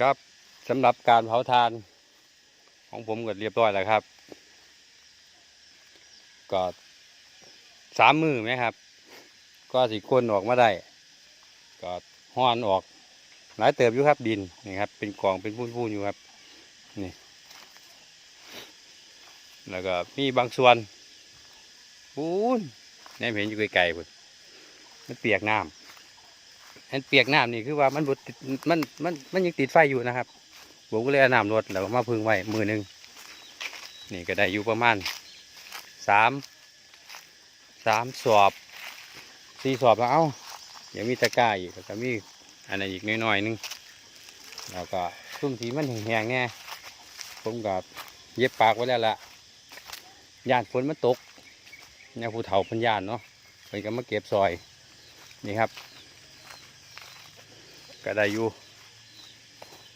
ครับสำหรับการเผาทานของผมก็เรียบร้อยแล้วครับก็สามมือไหมครับ ก็สิคนออกมาได้ก็ห้อนออกหลายเติบอยู่ครับดินนี่ครับ เป็นกล่องเป็นพูนๆอยู่ครับนี่แล้วก็มีบางส่วนปูนนี่เห็นอยู่ไกลๆพุ่นมันเปียกน้ำ อันเปียกน้ำนี่คือว่ามันบดติดมันมันมันยังติดไฟอยู่นะครับผมก็เลยเอาน้ำรดแล้วมาพึ่งไว้มือหนึ่งนี่ก็ได้อยู่ประมาณสามสามสอบสี่สอบแล้วเอ้ายังมีตะกร้าอีกแล้วก็มีอันนั้นอีกน้อยๆหนึงแล้วก็ซุ่มสีมันแห้งๆแน่ผมกับเย็บปากไว้แล้วล่ะยานฝนมันตกเนี่ยผู้เฒ่าพันยานเนาะเพิ่นก็มาเก็บซอยนี่ครับ ก็ได้อยู่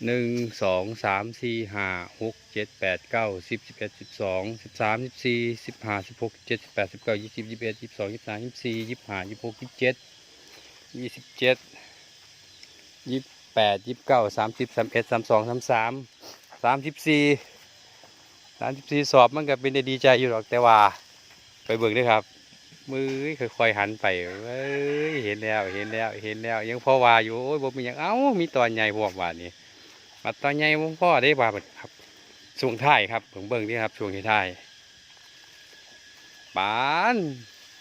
หนึ่งสองสามสี่ห้าหกเจ็ดแปดเก้าสิบสิบเอ็ดสิบสองสิบสามสิบสี่สิบห้าสิบหกเจ็ดสิบแปดสิบเก้ายี่สิบยี่สิบเอ็ดยี่สิบสองยี่สิบสามยี่สิบสี่ยี่สิบห้ายี่สิบหกยี่สิบเจ็ดยี่สิบเจ็ดยี่สิบแปดยี่สิบเก้าสามสิบสามเอ็ดสามสองสามสามสามสิบสี่สามสิบสี่สอบมันก็เป็นได้ดีใจอยู่หรอกแต่ว่าไปเบิกด้วยครับ มือค่อยๆหันไปเอ้ยเห็นแล้วเห็นแล้วเห็นแล้ว ยังพ่อว่าอยู่โอ้ยบ่มีหยังเอ้ามีตอนใหญ่พวกว่านี่มาตอนใหญ่บ่พ่อได้ว่าบัดครับช่วงท้ายครับเบิ่งเบิ่งนี่ครับช่วงท้ายปาน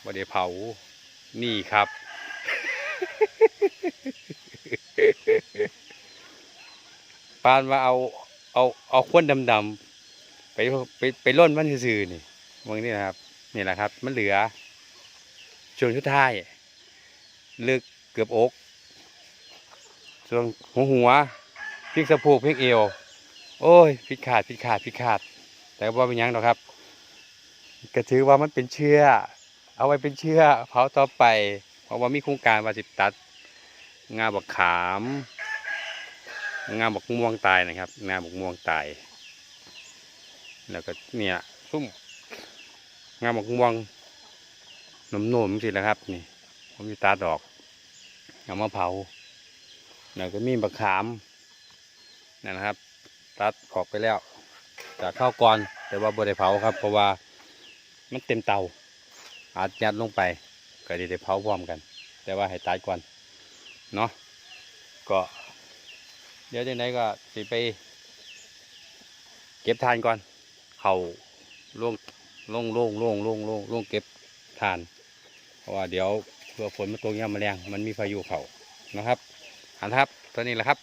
บ่ได้เผานี่ครับ ปานว่าเอาเอาเอาควนดำๆไปไปไปล่นมันซื่อๆนี่เบิ่งนี่นะครับ นี่แหละครับ มันเหลือ ช่วงชุดท้ายลึกเกือบอกช่วงหัวหัวพลิกสะโพกพลิกเอว โอ้ยพิดขาดพิดขาดพิดขาด แต่ว่าเป็นยังหรอกครับ ก็ถือว่ามันเป็นเชื่อ เอาไว้เป็นเชื่อเผาต่อไป เพราะว่ามีโครงการว่าสิตัด งาบักขาม งาบักม่วงตายนะครับ งาบักม่วงตาย แล้วก็เนี่ยซุ่มงาบักม่วง หนุ่มๆสิแหละครับ นี่ผมจะตัดอกเอามาเผาแล้วก็มีบักขามนั่นนะครับ ตัดออกไปแล้วจากข้าวก่อนแต่ว่าบ่ได้เผาครับ เพราะว่ามันเต็มเตาอาจยัดลงไปก็ได้เผาพร้อมกัน แต่ว่าให้ตัดก่อนเนาะก็เดี๋ยวจังไดก็สิไป เก็บทานก่อน เขาล่วงล่งล่งล่งล่งล่งล่งเก็บทาน ราะว่าเดี๋ยวเพื่อฝนมาตกยามแมงมันมีพายุเขานะครับอันครับตอนนี้แหละครับ